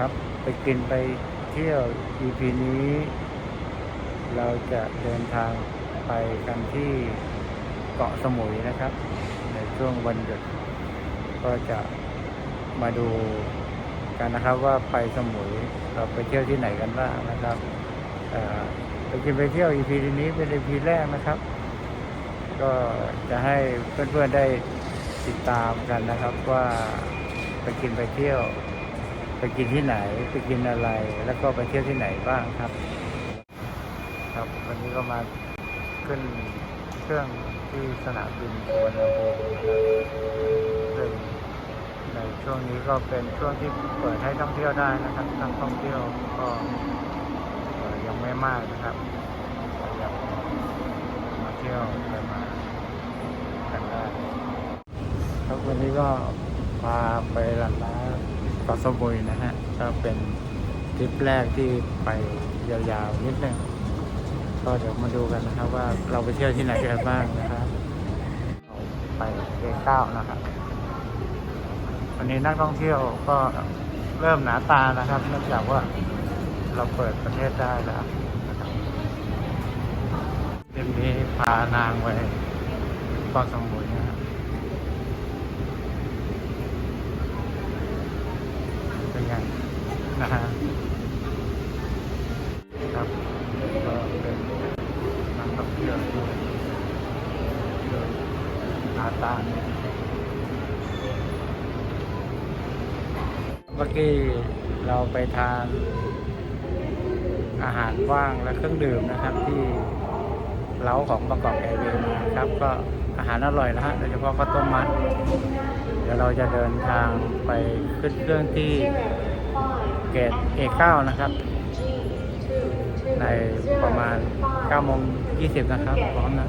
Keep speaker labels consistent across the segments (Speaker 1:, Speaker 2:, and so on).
Speaker 1: ครับ ไปกินไปเที่ยว EP นี้ เราจะเดินทางไปกันที่เกาะสมุยนะครับ ในช่วงวันหยุดก็จะมาดูกันนะครับว่าไปสมุยเราไปเที่ยวที่ไหนกันบ้างนะครับไปกินไปเที่ยว EP นี้เป็น EP แรกนะครับ ก็จะให้เพื่อนๆได้ติดตามกันนะครับว่าไปกินไปเที่ยว ไปกินที่ไหนไปกินอะไร แล้วก็ไปเที่ยวที่ไหนบ้างครับ ครับวันนี้ก็มาขึ้นเครื่องที่สนามบินสุวรรณภูมิซึ่งในช่วงนี้ก็เป็นช่วงที่เปิดให้ท่องเที่ยวได้นะครับนักท่องเที่ยวก็ยังไม่มากนะครับอยากมาเที่ยวไปมากันได้ครับวันนี้ก็พาไปหลันล้าเกาะสมุยนะฮะ ก็เป็นทริปแรกที่ไปยาวๆนิดนึงก็เดี๋ยวมาดูกันนะครับ ว่าเราไปเที่ยวที่ไหนกันบ้างนะครับไปเกเก้านะครับวันนี้นักท่องเที่ยวก็เริ่มหนาตานะครับเนื่องจากว่าเราเปิดประเทศได้แล้วเรื่องนี้พานางไปเกาะสมุยนะครับ เป็นนะฮะครับก็เป็นนักท่องเที่ยวที่เดินอาตาเมื่อกี้เราไปทานอาหารว่างและเครื่องดื่มนะครับที่เล้าของบางกอกแอร์เวย์มาครับ ก็อาหารอร่อยนะฮะโดยเฉพาะข้าวต้มมัด ดี๋ยวเราจะเดินทางไปขึ้นเครื่องที่เกตเอเก้านะครับ ในประมาณ9โมง20 นะครับ พร้อมนะ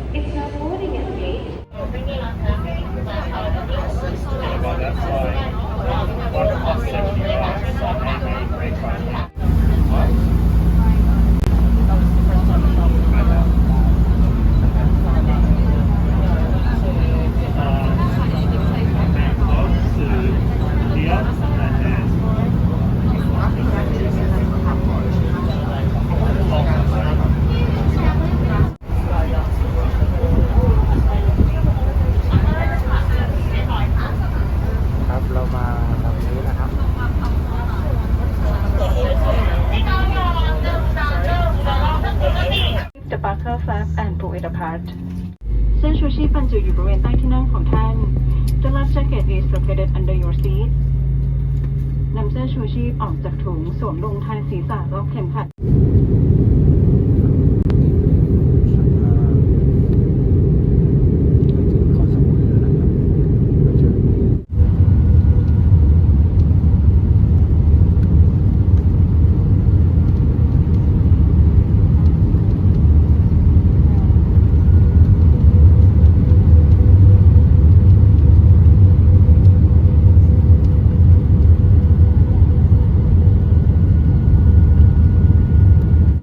Speaker 1: ครับเรามาลำนี้นะครับ
Speaker 2: Departure flap and pull it apart เสื้อชูชีพบรรจุอยู่บริเวณใต้ที่นั่งของท่าน The life jacket is located under your seat นำเสื้อชู ชีพออกจากถุงสวมลงทันศีรษะล็อกเข็มขัด
Speaker 1: ขอสมุยแล้วนะครับเราเจอ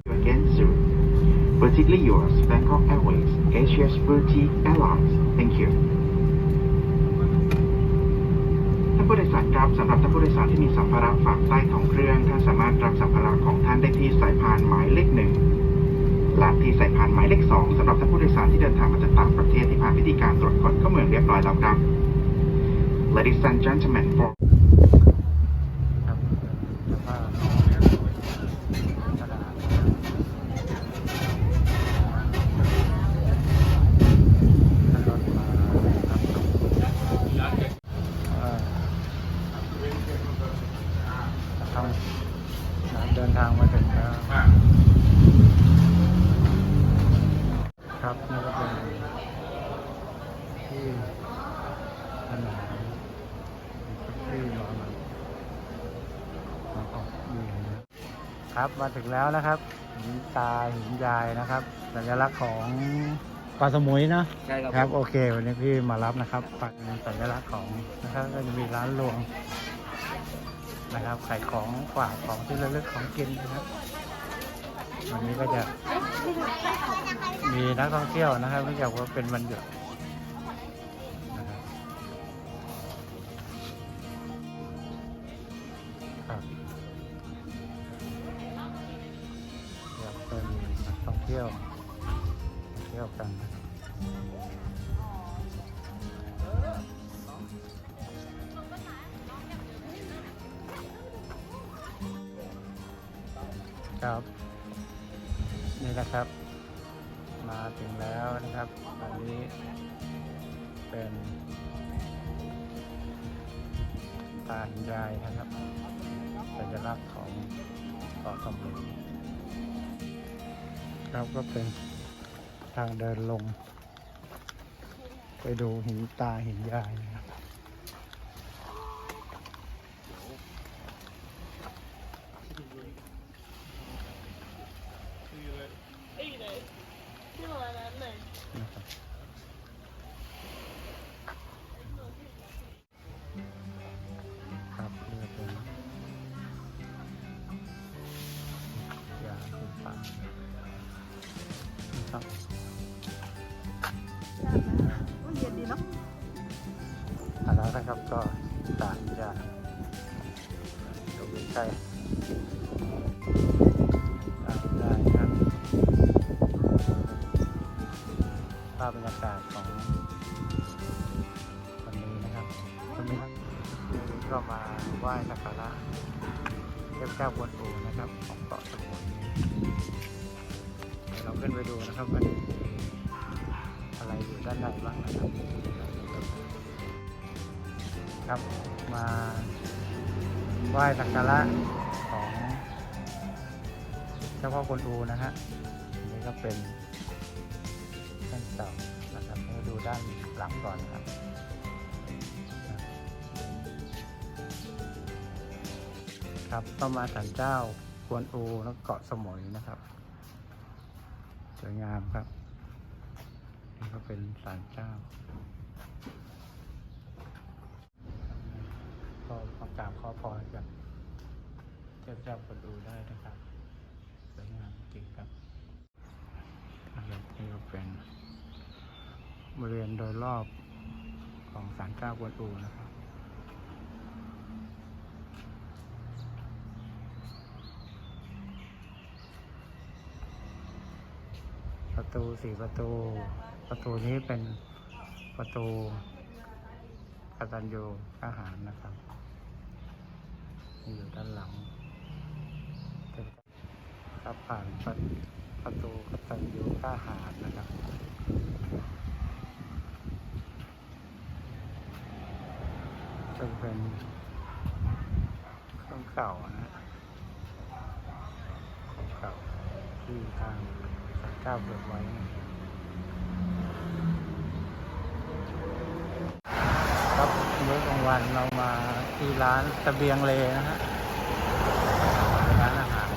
Speaker 3: you again soon. Particularly yours, Bangkok Airways, Asia's boutique airlines. Thank you. ท่านผู้โดยสารครับสำหรับท่านผู้โดยสารที่มีสัมภาระฝากใต้ท้องเครื่องท่านสามารถรับสัมภาระของท่านได้ที่สายพานหมายเลขหนึ่งและที่สายพานหมายเลขสองสำหรับท่านผู้โดยสารที่เดินทางมาจากต่างประเทศที่ผ่านพิธีการตรวจคนเข้าเมืองเรียบร้อยแล้วครับ Ladies and gentlemen, for
Speaker 1: ครับแล้วก็กระดาษนั่งรถมาครับเอ่อทำเดินทางมาถึงแล้วครับนี่ก็เป็นที่สนามที่นอนครับ มาถึงแล้วนะครับหินตาหินยายนะครับ สัญลักษณ์ของเกาะสมุยเนอะ
Speaker 4: ใช่ครับ
Speaker 1: ครับ โอเค วันนี้พี่มารับนะครับปักเป็นสัญลักษณ์ของนะครับก็จะมีร้านรวงนะครับขายของฝากของที่ระลึกของกินนะครับ วันนี้ก็จะมีนักท่องเที่ยวนะครับเนื่องจากว่าเป็นวันหยุด ครับ นี่นะครับ มาถึงแล้วนะครับอันนี้เป็นตาหินยายนะครับสัญลักษณ์ของเกาะสมุยครับก็เป็นทางเดินลง ไปดูหินตาหินยายนะครับ นอูนะครับของเกาะสมุยเดี๋ยวเราขึ้นไปดูนะครับมันอะไรอยู่ด้านในบ้างนะครับครับมาไหว้สักการะของเจ้าพ่อกวนอูนะฮะอันนี้ก็เป็นแท่นเสานะครับให้ดูด้านหลังก่อนนะครับครับก็มาสันเจ้า กวนอูแล้วเกาะสมุยนะครับสวยงามครับ นี่ก็เป็นศาลเจ้าก็มากราบขอพรกับเจ้าเจ้าคนดูได้นะครับสวยงามจริงครับอันนี้ก็เป็นบริเวณโดยรอบของศาลเจ้ากวนอูนะครับ ประ ตูสี่ประตู ประตูนี้เป็นประตูกตัญญูทหารนะครับ อยู่ด้านหลังครับผ่านประประตูกตัญญูทหารนะครับจะเป็นเครื่องเก่านะของเก่าที่ทาง สารเจ้าเบิกไว้ครับมื้อกลางวันเรามาที่ร้านตะเบียงเลนะฮะร้านอาหาร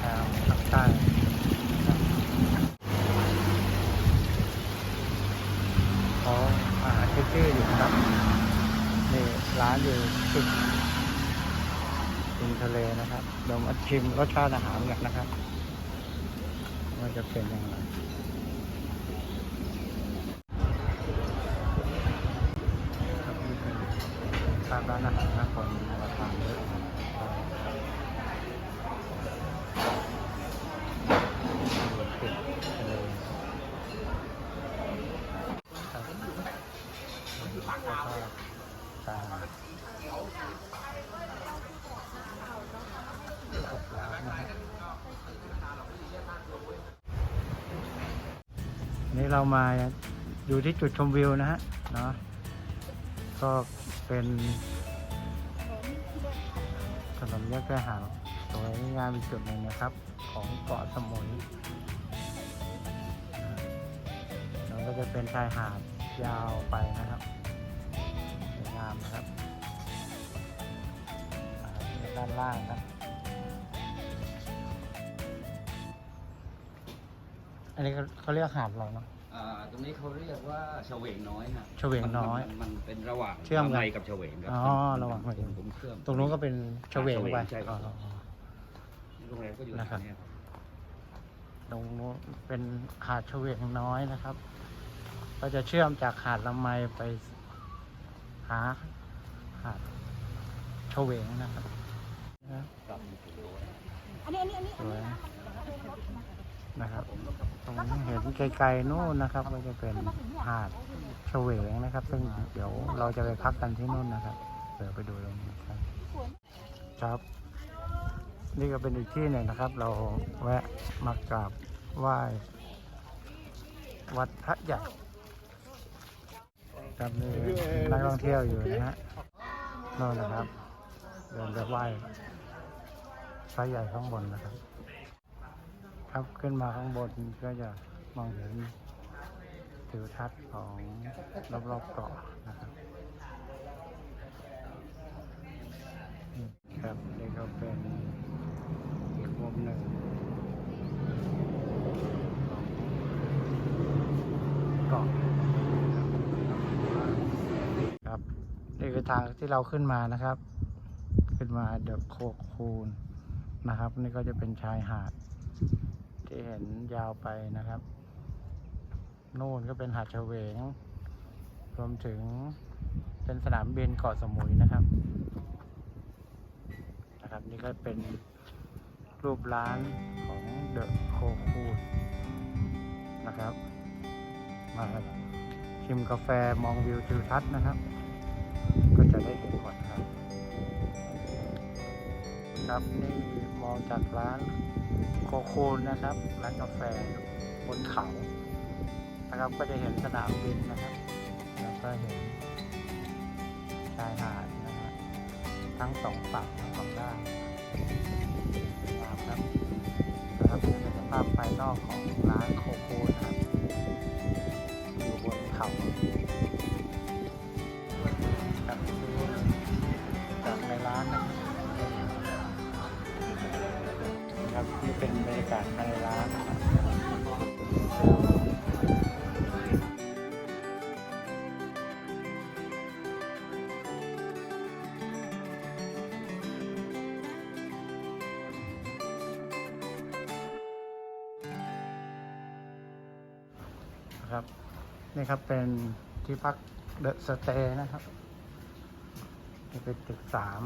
Speaker 1: แถวภาคใต้นะครับเขาอาหารชื่ออยู่ครับนี่ร้านอยู่ติดริมทะเลนะครับเดี๋ยวมาชิมรสชาติอาหารกันนะครับ ว่าจะเป็นยังไง ครับนี่เป็นตามร้านอาหารนะคนมาทานเยอะติดเลยครับแล้วก็ตามครบแล้วนะฮะอันนี้เรามาอยู่ ที่จุดชมวิวนะฮะเนาะก็เป็นถนนแยกแพร่หางสวยงามอีกจุดหนึ่งนะครับ ของเกาะสมุยแล้วก็จะเป็นชายหาดยาวไปนะครับสวยงามนะครับด้านล่างนะอันนี้เขาเขาเรียกหาดอะไรเนาะ
Speaker 5: อ่าตรงนี้เขาเรียกว่าเฉวงน้อยฮะ
Speaker 1: เฉวงน้อย
Speaker 5: มัมันมันเป็นระหว่าง
Speaker 1: เชื่อมกัน
Speaker 5: ในกับเฉวงครับ
Speaker 1: อ๋อระหว่าง
Speaker 5: ผมผมเชื่อม
Speaker 1: ตรงนู้นก็เป็นเฉวงไป
Speaker 5: ใช่ครับ
Speaker 1: อ๋อ
Speaker 5: โรงแรมก็อยู่
Speaker 1: นะครับ
Speaker 5: แถวเนี้ยครับ
Speaker 1: ตรงนู้นเป็นหาดเฉวงน้อยนะครับ ก็จะเชื่อมจากหาดละไมไปหาหาดเฉวงนะครับนะครับ
Speaker 5: ครับมีถึงโลนะ
Speaker 4: อันนี้อันนี้อันนี้
Speaker 1: สวยน นะครับ ตรงนี้เห็นไกลๆนู่นนะครับ ก็จะเป็นหาดเฉวงนะครับ ซึ่งเดี๋ยวเราจะไปพักกันที่นู่นนะครับ เดี๋ยวไปดูตรงนี้ครับ ครับ นี่ก็เป็นอีกที่หนึ่งนะครับ เราแวะมากราบไหว้วัดพระใหญ่ครับนี่นักท่องเที่ยวอยู่นะฮะโน่นนะครับ เดินไปไหว้พระใหญ่ข้างบนนะครับ ครับขึ้นมาข้างบนก็จะมองเห็นทิวทัศน์ของรอบๆเกาะนะครับครับนี่ก็เป็นอีกมุมหนึ่งของเกาะครับนี่คือทางที่เราขึ้นมานะครับ ขึ้นมาเดอะโคคูนนะครับ นี่ก็จะเป็นชายหาด ที่เห็นยาวไปนะครับ นู่นก็เป็นหาดเฉวง รวมถึงเป็นสนามบินเกาะสมุยนะครับ นะครับนี่ก็เป็นรูปร้านของเดอะโคคูดนะครับ มาชิมกาแฟมองวิวทิวทัศน์นะครับ ก็จะได้เห็นหมดครับ ครับนี่มองจากร้าน โคโคนนะครับร้านกาแฟบนเขานะครับก็จะเห็นสนามบินนะครับ แล้วก็เห็นชายหาดนะฮะทั้งสองฝั่งทั้งสองด้านสวยงามครับนะครับนี่เป็นสภาพภายนอกของร้านโคโคนาศภายในร้านนะครับนะครับ นี่ครับเป็นที่พักเดอะสเตย์นะครับ นี่เป็นตึกสาม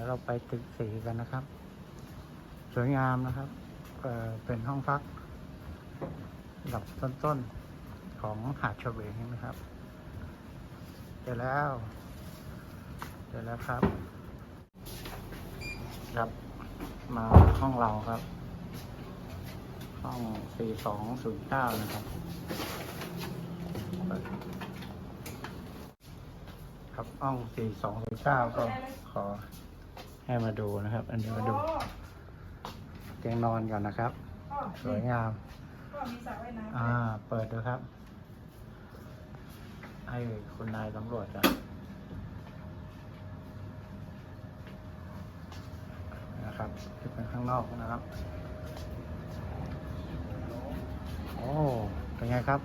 Speaker 1: ดี๋ยวเราไปตึกสีกันนะครับ สวยงามนะครับเเป็นห้องพักอันดับต้นๆของหาดชเวงนะครับเจอแล้วเจอแล้วครับครับมาห้องเราครับ ห้อง 4209 นะครับ ครับห้อง 4209 ก็ขอ ให้มาดูนะครับ อันนี้มาดูเตียงนอนก่อนนะครับ สวยงาม
Speaker 4: ก็มีสระว่ายน้ำ
Speaker 1: อ่า เปิดดูครับ ให้คุณนายตำรวจกันนะครับที่เป็นข้างนอกนะครับ โอ้ เป็นไงครับ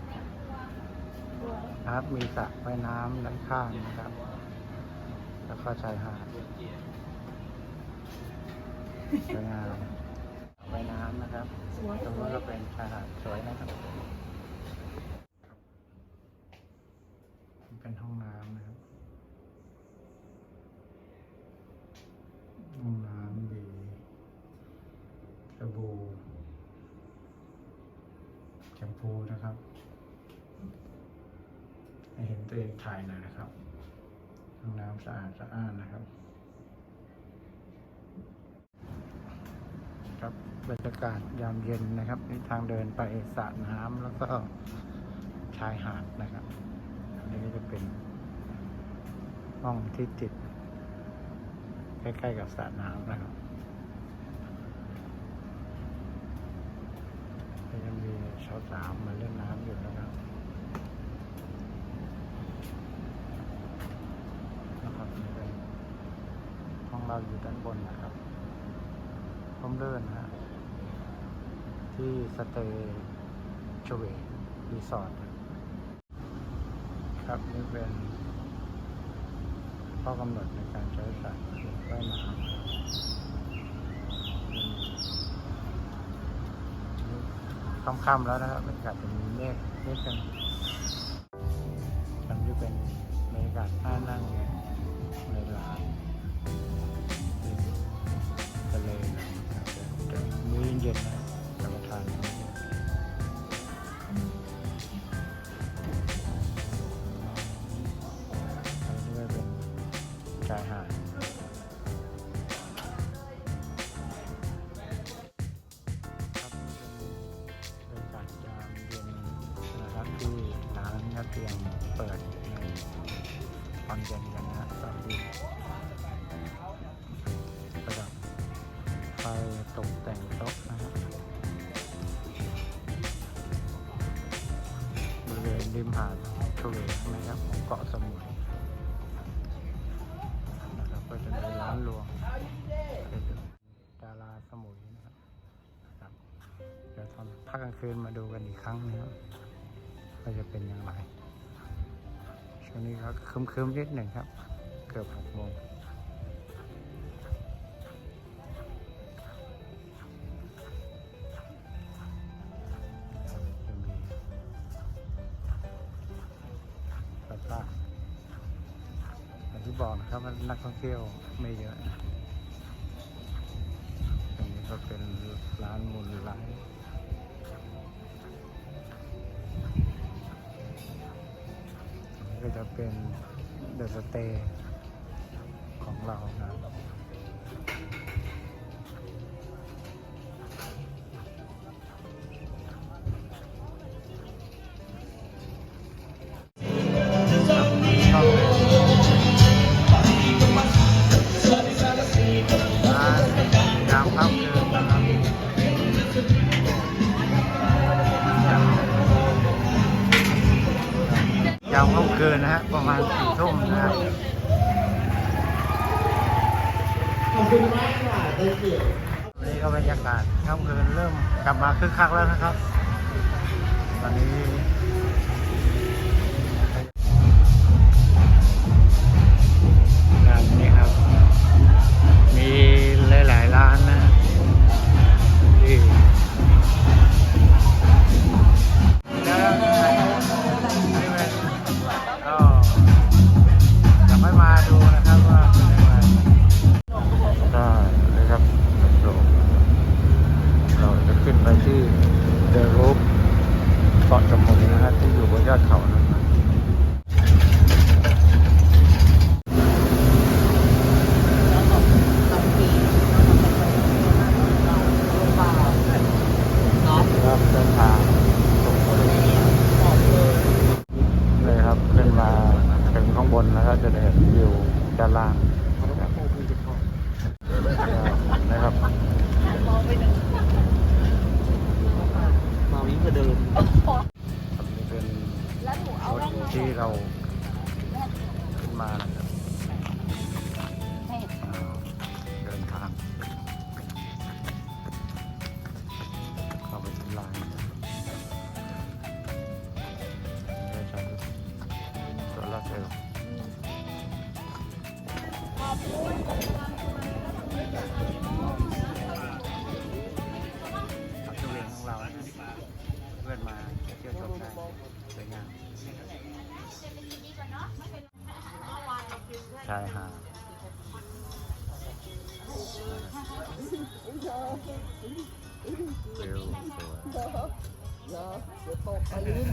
Speaker 1: ครับ มีสระว่ายน้ำด้านข้างนะครับ แล้วก็ชายหาด สวยงามว่ายน้ำนะครับ
Speaker 4: สวย
Speaker 1: ตรงนู้นก็เป็นชายหาดสวยนะครับ เป็นห้องน้ำนะครับ ห้องน้ำดีสบู่แชมพูนะครับให้เห็นตัวเองถ่ายหน่อยนะครับ ห้องน้ำสะอาดสะอ้านนะครับ ครั บรรยากาศยามเย็นนะครับนี่ทางเดินไปสระน้ำแล้วก็ชายหาดนะครับอันนี้ก็จะเป็นห้องที่ติดใกล้ๆกับสระน้ำนะครับก็ยังมีชาวสามมาเล่นน้ำอยู่นะครับนะครับนี่เป็นห้องเราอยู่ด้านบนนะครับร่มเรื่นนฮะ ที่สเตย์ชเวรีสอร์ทครับนี่เป็นข้อกำหนดในการใช้สระว่ายน้ำค่ำๆแล้วนะครับบรรยากาศจะมีเมฆนิดนึง ริเวณริมหาดทะเลนะครับของเกาะสมุยนะครับก็จะมีร้านรวงดาราสมุยนะครับเดี๋ยวตอนพักกลางคืนมาดูกันอีกครั้งนะครับว่าจะเป็นอย่างไรช่วงนี้ก็คึมๆนิดหนึ่งครับ เกือบหกโมง นะครับนักท่องเที่ยวไม่เยอะนะตรงนี้ก็เป็นร้านมูลไลท์นี่ก็จะเป็นเดอะสเตย์ของเรานะ ยามค่ำคืนนะฮะ ประมาณสี่ทุ่มนะฮะวันนี้ก็บรรยากาศค่ำคืนเริ่มกลับมาคึกคักแล้วนะครับ ตอนนี้ มา 我操还有人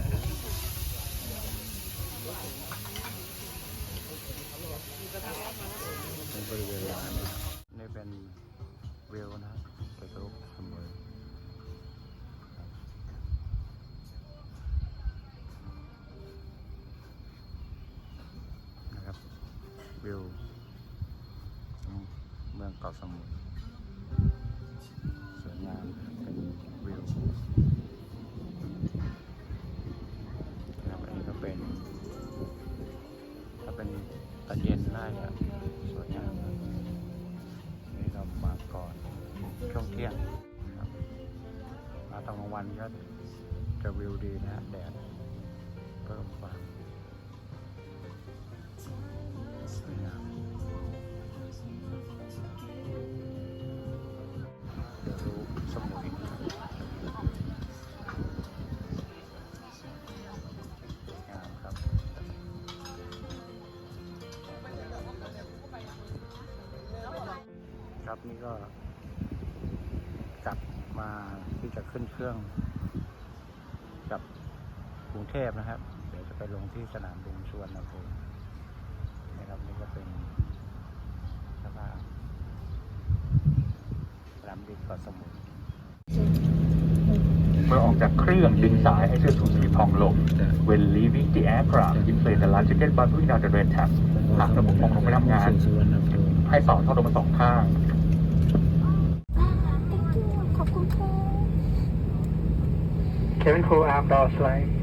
Speaker 1: ที่ยงครับมาตอนกลางวันก็จะวิวดีนะแดดเพิ่มความ ขึ้นเครื่องกับกรุงเทพนะครับ เดี๋ยวจะไปลงที่สนามบินสุวรรณภูมินะครับนี่ก็เป็นสภาพสนามบินเกาะสมุย
Speaker 6: เมื่อออกจากเครื่องดึงสายให้เสื้อชูชีพพองลง When leaving the aircraft inflate the life jacket by pulling down the red tab หากระบบพองลงไปทำงาน ให้ต่อท่อลมมาสองข้าง
Speaker 4: ขอบคุณค่ะ
Speaker 1: Kevin Crew arm door slide